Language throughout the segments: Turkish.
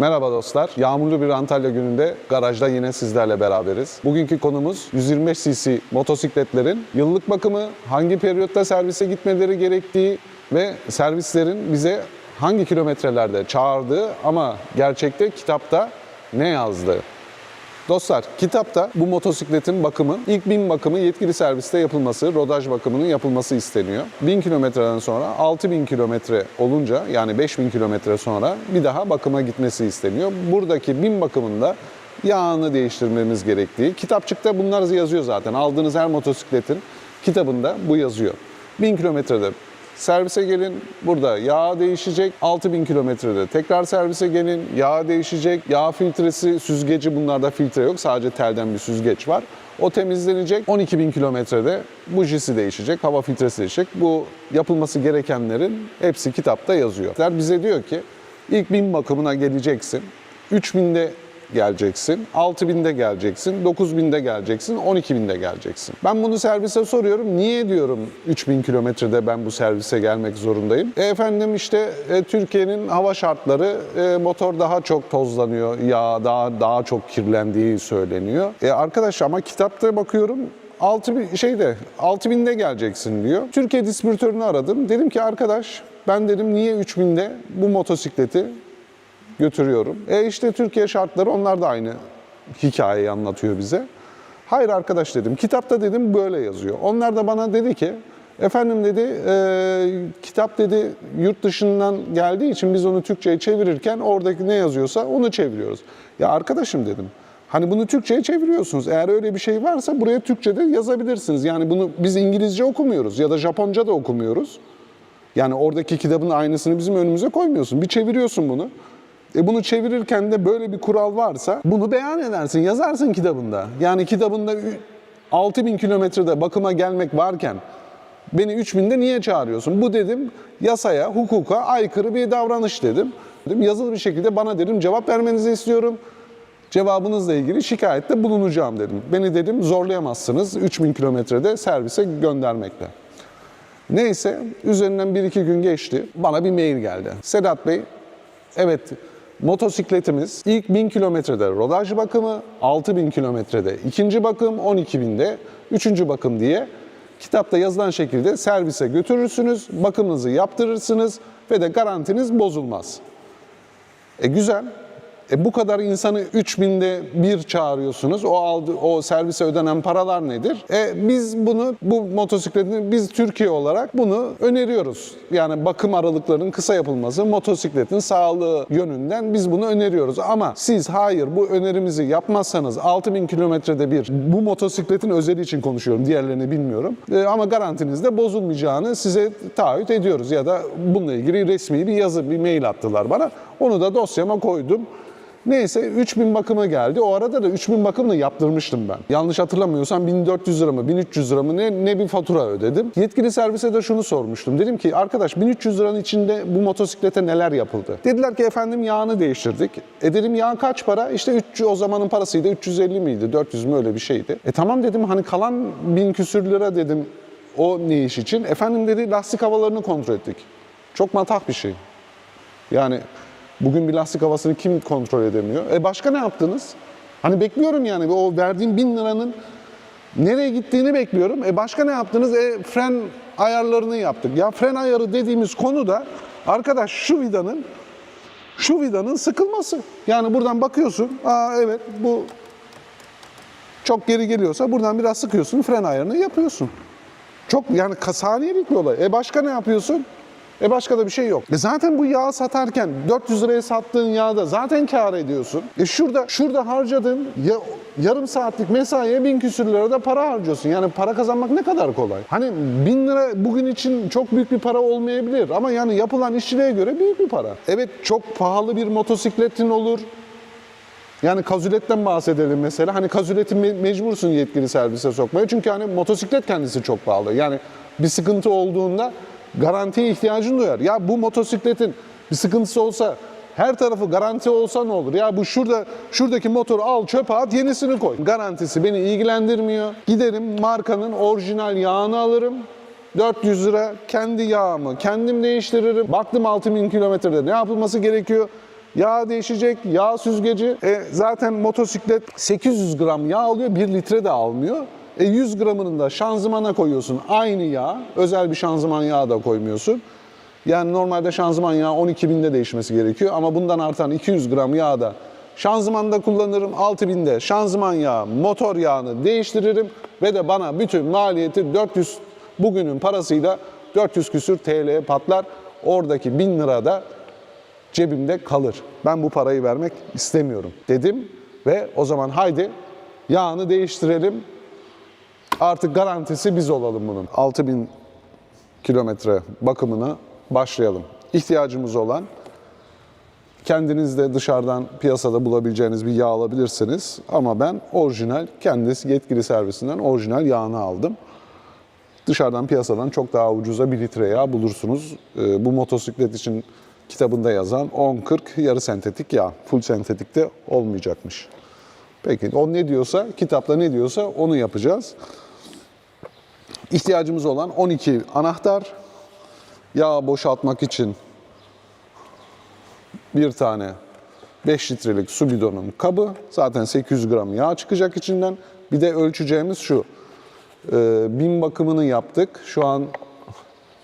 Merhaba dostlar. Yağmurlu bir Antalya gününde garajda yine sizlerle beraberiz. Bugünkü konumuz 125 cc motosikletlerin yıllık bakımı, hangi periyotta servise gitmeleri gerektiği ve servislerin bize hangi kilometrelerde çağırdığı ama gerçekte kitapta ne yazdığı. Dostlar kitapta bu motosikletin bakımı ilk 1000 bakımı yetkili serviste yapılması, rodaj bakımının yapılması isteniyor. 1000 kilometreden sonra 6000 kilometre olunca yani 5000 kilometre sonra bir daha bakıma gitmesi isteniyor. Buradaki 1000 bakımında yağını değiştirmemiz gerektiği. Kitapçıkta bunlar yazıyor zaten. Aldığınız her motosikletin kitabında bu yazıyor. 1000 kilometrede Servise gelin, burada yağ değişecek. 6000 kilometrede tekrar servise gelin, yağ değişecek. Yağ filtresi, süzgeci bunlarda filtre yok. Sadece telden bir süzgeç var. O temizlenecek. 12.000 kilometrede bujisi değişecek, hava filtresi değişecek. Bu yapılması gerekenlerin hepsi kitapta yazıyor. Bize diyor ki ilk 1000 bakımına geleceksin. 3000'de geleceksin, 6000'de geleceksin, 9000'de geleceksin, 12.000'de geleceksin. Ben bunu servise soruyorum. Niye diyorum 3000 kilometrede ben bu servise gelmek zorundayım? E efendim işte e, Türkiye'nin hava şartları e, motor daha çok tozlanıyor, yağ daha daha çok kirlendiği söyleniyor. E arkadaş ama kitapta bakıyorum 6000 şeyde 6000'de geleceksin diyor. Türkiye distribütörünü aradım. Dedim ki arkadaş ben dedim niye 3000'de bu motosikleti götürüyorum. E işte Türkiye şartları onlar da aynı hikayeyi anlatıyor bize. Hayır arkadaş dedim. Kitapta dedim böyle yazıyor. Onlar da bana dedi ki efendim dedi e, kitap dedi yurt dışından geldiği için biz onu Türkçe'ye çevirirken oradaki ne yazıyorsa onu çeviriyoruz. Ya arkadaşım dedim. Hani bunu Türkçe'ye çeviriyorsunuz. Eğer öyle bir şey varsa buraya Türkçe'de yazabilirsiniz. Yani bunu biz İngilizce okumuyoruz ya da Japonca da okumuyoruz. Yani oradaki kitabın aynısını bizim önümüze koymuyorsun. Bir çeviriyorsun bunu. E bunu çevirirken de böyle bir kural varsa bunu beyan edersin, yazarsın kitabında. Yani kitabında 6000 kilometrede bakıma gelmek varken beni 3000'de niye çağırıyorsun? Bu dedim yasaya, hukuka aykırı bir davranış dedim. dedim yazılı bir şekilde bana dedim cevap vermenizi istiyorum. Cevabınızla ilgili şikayette bulunacağım dedim. Beni dedim zorlayamazsınız 3000 kilometrede servise göndermekle. Neyse üzerinden 1-2 gün geçti. Bana bir mail geldi. Sedat Bey, evet motosikletimiz ilk 1000 kilometrede rodaj bakımı, 6000 kilometrede ikinci bakım, 12000'de üçüncü bakım diye kitapta yazılan şekilde servise götürürsünüz, bakımınızı yaptırırsınız ve de garantiniz bozulmaz. E güzel. E bu kadar insanı 3000'de bir çağırıyorsunuz. O aldı o servise ödenen paralar nedir? E biz bunu bu motosikletin biz Türkiye olarak bunu öneriyoruz. Yani bakım aralıklarının kısa yapılması motosikletin sağlığı yönünden biz bunu öneriyoruz. Ama siz hayır bu önerimizi yapmazsanız 6000 kilometrede bir bu motosikletin özeli için konuşuyorum. Diğerlerini bilmiyorum. E, ama garantiniz de bozulmayacağını size taahhüt ediyoruz ya da bununla ilgili resmi bir yazı bir mail attılar bana. Onu da dosyama koydum. Neyse 3000 bakıma geldi. O arada da 3000 bakımını yaptırmıştım ben. Yanlış hatırlamıyorsam 1400 lira mı 1300 lira mı ne, ne bir fatura ödedim. Yetkili servise de şunu sormuştum. Dedim ki arkadaş 1300 liranın içinde bu motosiklete neler yapıldı? Dediler ki efendim yağını değiştirdik. E dedim yağ kaç para? İşte 300 o zamanın parasıydı 350 miydi 400 mü öyle bir şeydi. E tamam dedim hani kalan 1000 küsür lira dedim o ne iş için? Efendim dedi lastik havalarını kontrol ettik. Çok matah bir şey. Yani Bugün bir lastik havasını kim kontrol edemiyor? E başka ne yaptınız? Hani bekliyorum yani o verdiğim bin liranın nereye gittiğini bekliyorum. E başka ne yaptınız? E fren ayarlarını yaptık. Ya fren ayarı dediğimiz konuda arkadaş şu vidanın şu vidanın sıkılması. Yani buradan bakıyorsun. Aa evet bu çok geri geliyorsa buradan biraz sıkıyorsun fren ayarını yapıyorsun. Çok yani saniyelik bir olay. E başka ne yapıyorsun? E başka da bir şey yok. E zaten bu yağı satarken 400 liraya sattığın yağda zaten kar ediyorsun. E şurada şurada harcadığın ya, yarım saatlik mesaiye bin küsür lira da para harcıyorsun. Yani para kazanmak ne kadar kolay. Hani bin lira bugün için çok büyük bir para olmayabilir ama yani yapılan işçiliğe göre büyük bir para. Evet çok pahalı bir motosikletin olur. Yani kazületten bahsedelim mesela. Hani kazületi me- mecbursun yetkili servise sokmaya. Çünkü hani motosiklet kendisi çok pahalı. Yani bir sıkıntı olduğunda garantiye ihtiyacın duyar. Ya bu motosikletin bir sıkıntısı olsa her tarafı garanti olsa ne olur? Ya bu şurada şuradaki motoru al çöpe at yenisini koy. Garantisi beni ilgilendirmiyor. Giderim markanın orijinal yağını alırım. 400 lira kendi yağımı kendim değiştiririm. Baktım 6000 kilometrede ne yapılması gerekiyor? Yağ değişecek, yağ süzgeci. E, zaten motosiklet 800 gram yağ alıyor, 1 litre de almıyor. E 100 gramını da şanzımana koyuyorsun. Aynı yağ, özel bir şanzıman yağı da koymuyorsun. Yani normalde şanzıman yağı 12 binde değişmesi gerekiyor ama bundan artan 200 gram yağı da şanzımanda kullanırım. 6 binde şanzıman yağı, motor yağını değiştiririm ve de bana bütün maliyeti 400 bugünün parasıyla 400 küsür TL'ye patlar. Oradaki 1000 lira da cebimde kalır. Ben bu parayı vermek istemiyorum dedim ve o zaman haydi yağını değiştirelim. Artık garantisi biz olalım bunun. 6000 kilometre bakımına başlayalım. İhtiyacımız olan kendiniz de dışarıdan piyasada bulabileceğiniz bir yağ alabilirsiniz. Ama ben orijinal, kendisi yetkili servisinden orijinal yağını aldım. Dışarıdan piyasadan çok daha ucuza 1 litre yağ bulursunuz. Ee, bu motosiklet için kitabında yazan 10-40 yarı sentetik yağ. Full sentetik de olmayacakmış. Peki o ne diyorsa, kitapta ne diyorsa onu yapacağız. İhtiyacımız olan 12 anahtar, yağ boşaltmak için bir tane 5 litrelik su bidonun kabı. Zaten 800 gram yağ çıkacak içinden. Bir de ölçeceğimiz şu. Ee, bin bakımını yaptık. Şu an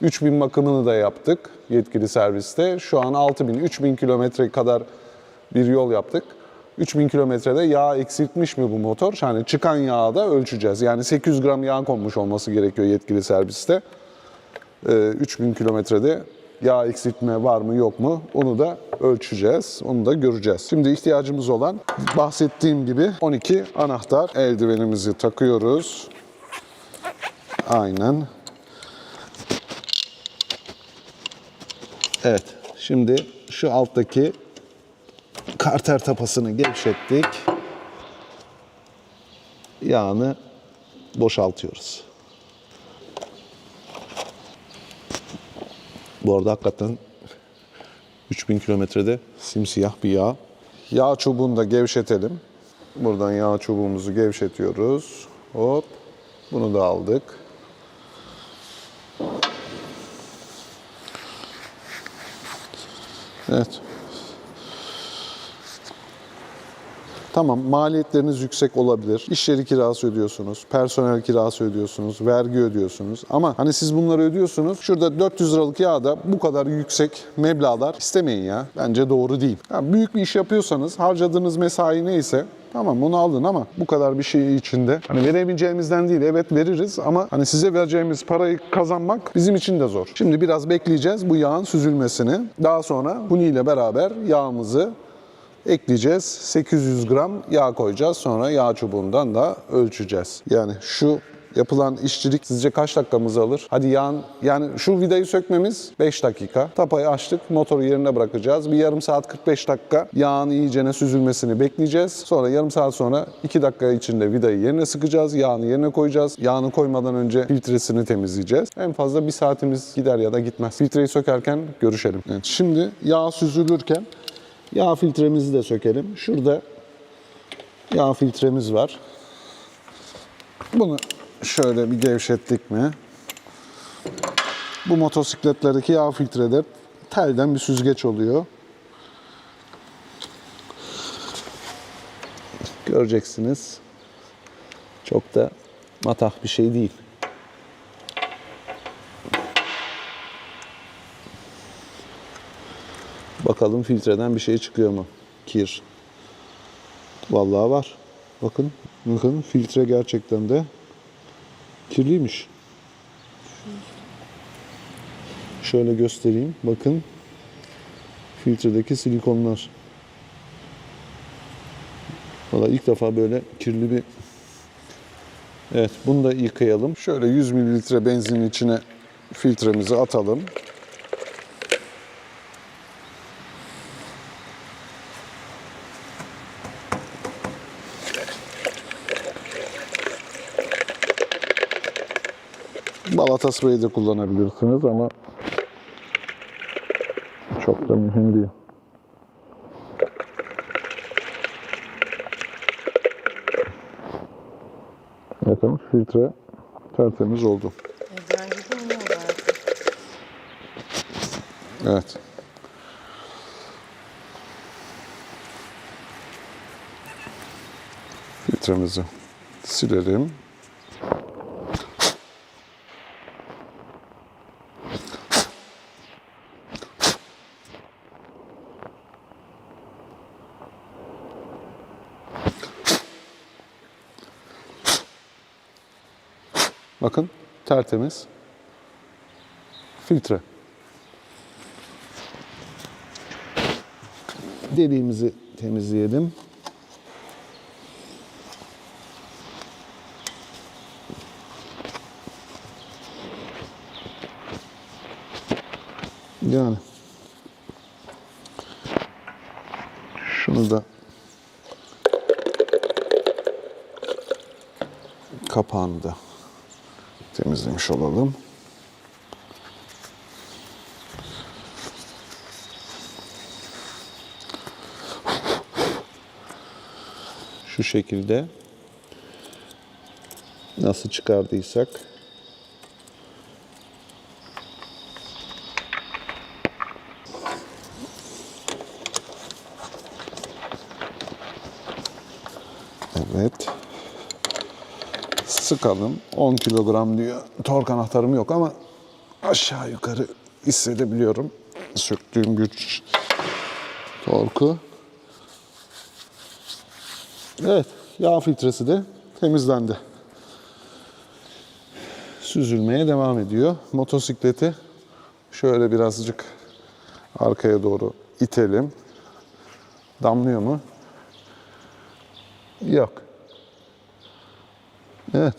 3000 bakımını da yaptık yetkili serviste. Şu an 6000, 3000 kilometre kadar bir yol yaptık. 3000 kilometrede yağ eksiltmiş mi bu motor? Yani çıkan yağı da ölçeceğiz. Yani 800 gram yağ konmuş olması gerekiyor yetkili serviste. Ee, 3000 kilometrede yağ eksiltme var mı yok mu onu da ölçeceğiz. Onu da göreceğiz. Şimdi ihtiyacımız olan bahsettiğim gibi 12 anahtar. Eldivenimizi takıyoruz. Aynen. Evet. Şimdi şu alttaki karter tapasını gevşettik. Yağını boşaltıyoruz. Bu arada hakikaten 3000 kilometrede simsiyah bir yağ. Yağ çubuğunu da gevşetelim. Buradan yağ çubuğumuzu gevşetiyoruz. Hop. Bunu da aldık. Evet. Tamam maliyetleriniz yüksek olabilir. İş yeri kirası ödüyorsunuz, personel kirası ödüyorsunuz, vergi ödüyorsunuz. Ama hani siz bunları ödüyorsunuz. Şurada 400 liralık yağda bu kadar yüksek meblağlar istemeyin ya. Bence doğru değil. Ya büyük bir iş yapıyorsanız harcadığınız mesai neyse Tamam onu aldın ama bu kadar bir şey içinde hani verebileceğimizden değil evet veririz ama hani size vereceğimiz parayı kazanmak bizim için de zor. Şimdi biraz bekleyeceğiz bu yağın süzülmesini. Daha sonra huni ile beraber yağımızı ekleyeceğiz. 800 gram yağ koyacağız. Sonra yağ çubuğundan da ölçeceğiz. Yani şu yapılan işçilik sizce kaç dakikamızı alır? Hadi yağın, yani şu vidayı sökmemiz 5 dakika. Tapayı açtık, motoru yerine bırakacağız. Bir yarım saat 45 dakika yağın iyicene süzülmesini bekleyeceğiz. Sonra yarım saat sonra 2 dakika içinde vidayı yerine sıkacağız. Yağını yerine koyacağız. Yağını koymadan önce filtresini temizleyeceğiz. En fazla bir saatimiz gider ya da gitmez. Filtreyi sökerken görüşelim. Evet, şimdi yağ süzülürken Yağ filtremizi de sökelim. Şurada yağ filtremiz var. Bunu şöyle bir gevşettik mi? Bu motosikletlerdeki yağ filtreler telden bir süzgeç oluyor. Göreceksiniz. Çok da matah bir şey değil. Bakalım filtreden bir şey çıkıyor mu? Kir. Vallahi var. Bakın. Bakın filtre gerçekten de kirliymiş. Şöyle göstereyim. Bakın. Filtredeki silikonlar. Valla ilk defa böyle kirli bir Evet bunu da yıkayalım. Şöyle 100 mililitre benzinin içine filtremizi atalım. Ataspray'ı da kullanabilirsiniz ama çok da mühim değil. Bakın filtre tertemiz oldu. Evet. Filtremizi silelim. Bakın tertemiz. Filtre. Deliğimizi temizleyelim. Yani şunu da kapağını da temizlemiş olalım. Şu şekilde nasıl çıkardıysak Evet. Sıkalım. 10 kilogram diyor. Tork anahtarım yok ama aşağı yukarı hissedebiliyorum. Söktüğüm güç torku. Evet. Yağ filtresi de temizlendi. Süzülmeye devam ediyor. Motosikleti şöyle birazcık arkaya doğru itelim. Damlıyor mu? Yok. Evet.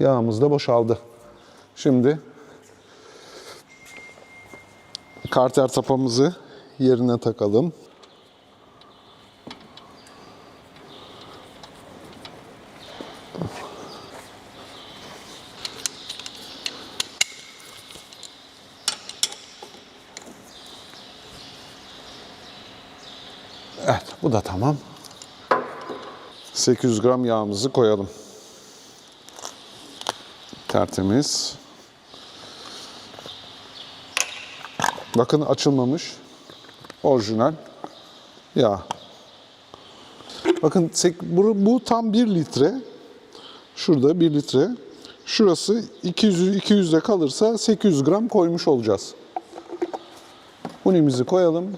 Yağımız da boşaldı. Şimdi karter tapamızı yerine takalım. Evet, bu da tamam. 800 gram yağımızı koyalım. Tertemiz. Bakın açılmamış. Orijinal yağ. Bakın bu, bu tam 1 litre. Şurada 1 litre. Şurası 200 200'de kalırsa 800 gram koymuş olacağız. Unimizi koyalım.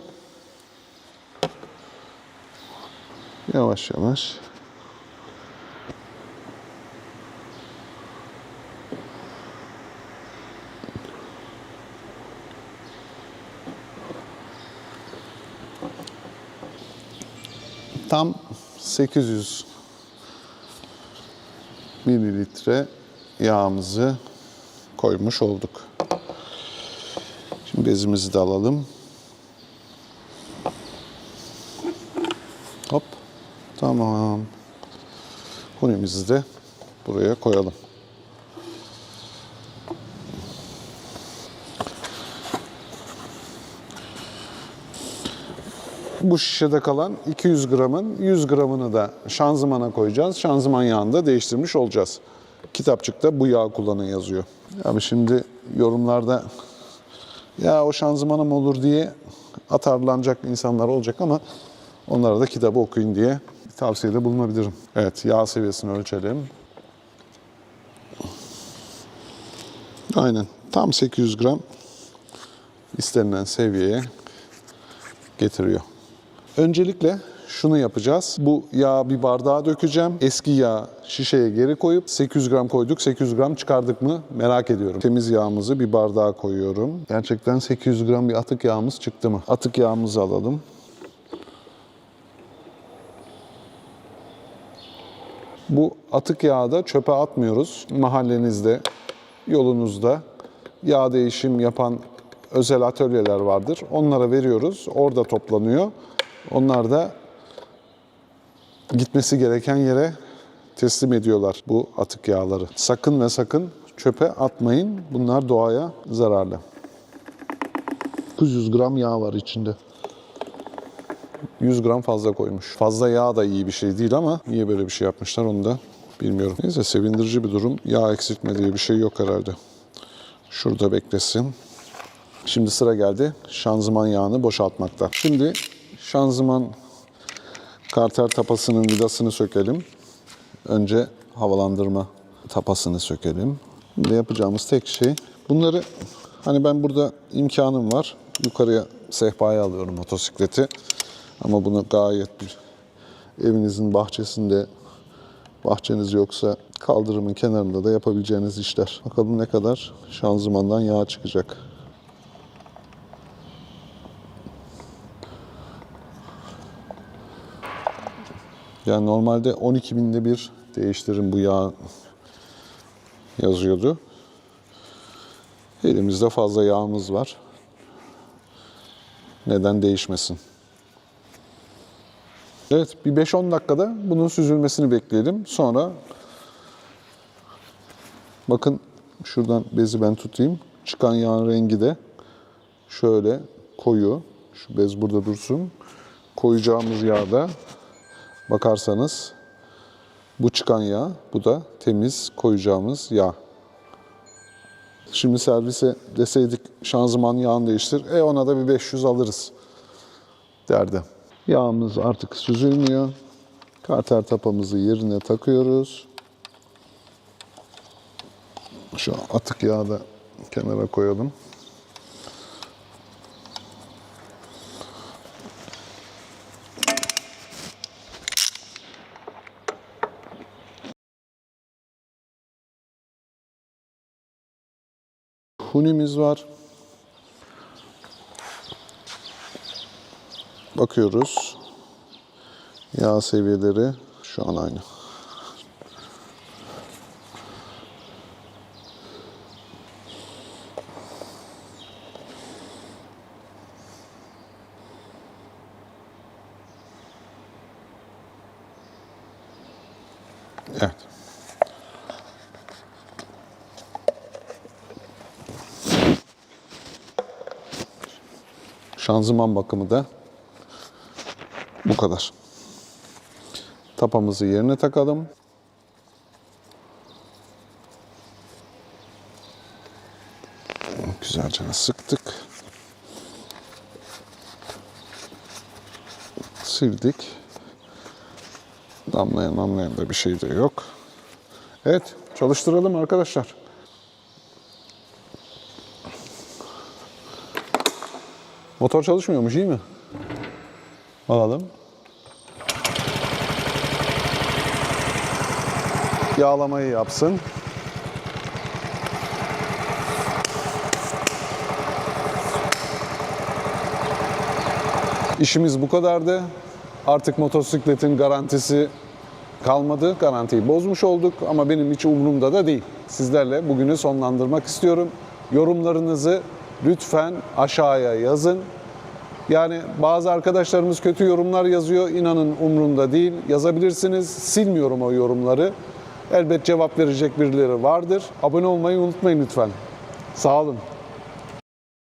Yavaş yavaş. Tam 800 mililitre yağımızı koymuş olduk. Şimdi bezimizi de alalım. Hop. Tamam. Hunimizi de buraya koyalım. Bu şişede kalan 200 gramın 100 gramını da şanzımana koyacağız. Şanzıman yağını da değiştirmiş olacağız. Kitapçıkta bu yağ kullanın yazıyor. Abi şimdi yorumlarda ya o şanzımanım olur diye atarlanacak insanlar olacak ama onlara da kitabı okuyun diye tavsiyede bulunabilirim. Evet yağ seviyesini ölçelim. Aynen tam 800 gram istenilen seviyeye getiriyor. Öncelikle şunu yapacağız. Bu yağı bir bardağa dökeceğim. Eski yağ şişeye geri koyup 800 gram koyduk. 800 gram çıkardık mı merak ediyorum. Temiz yağımızı bir bardağa koyuyorum. Gerçekten 800 gram bir atık yağımız çıktı mı? Atık yağımızı alalım. Bu atık yağı da çöpe atmıyoruz. Mahallenizde, yolunuzda yağ değişim yapan özel atölyeler vardır. Onlara veriyoruz. Orada toplanıyor. Onlar da gitmesi gereken yere teslim ediyorlar bu atık yağları. Sakın ve sakın çöpe atmayın. Bunlar doğaya zararlı. 900 gram yağ var içinde. 100 gram fazla koymuş. Fazla yağ da iyi bir şey değil ama niye böyle bir şey yapmışlar onu da bilmiyorum. Neyse sevindirici bir durum. Yağ eksiltme diye bir şey yok herhalde. Şurada beklesin. Şimdi sıra geldi şanzıman yağını boşaltmakta. Şimdi şanzıman karter tapasının vidasını sökelim. Önce havalandırma tapasını sökelim. Şimdi yapacağımız tek şey bunları hani ben burada imkanım var. Yukarıya sehpaya alıyorum motosikleti. Ama bunu gayet bir evinizin bahçesinde bahçeniz yoksa kaldırımın kenarında da yapabileceğiniz işler. Bakalım ne kadar şanzımandan yağ çıkacak. Yani normalde 12 binde bir değiştirin bu yağ yazıyordu. Elimizde fazla yağımız var. Neden değişmesin? Evet, bir 5-10 dakikada bunun süzülmesini bekleyelim. Sonra bakın şuradan bezi ben tutayım. Çıkan yağın rengi de şöyle koyu. Şu bez burada dursun. Koyacağımız yağda bakarsanız bu çıkan yağ, bu da temiz koyacağımız yağ. Şimdi servise deseydik şanzıman yağını değiştir. E ona da bir 500 alırız derdi. Yağımız artık süzülmüyor. Karter tapamızı yerine takıyoruz. Şu atık yağı da kenara koyalım. Hunimiz var. Bakıyoruz. Yağ seviyeleri şu an aynı. Şanzıman bakımı da bu kadar. Tapamızı yerine takalım. Güzelce sıktık. Sildik. Damlayan damlayan da bir şey de yok. Evet, çalıştıralım arkadaşlar. Motor çalışmıyormuş iyi mi? Alalım. Yağlamayı yapsın. İşimiz bu kadardı. Artık motosikletin garantisi kalmadı. Garantiyi bozmuş olduk ama benim hiç umurumda da değil. Sizlerle bugünü sonlandırmak istiyorum. Yorumlarınızı lütfen aşağıya yazın. Yani bazı arkadaşlarımız kötü yorumlar yazıyor. İnanın umrumda değil. Yazabilirsiniz. Silmiyorum o yorumları. Elbet cevap verecek birileri vardır. Abone olmayı unutmayın lütfen. Sağ olun.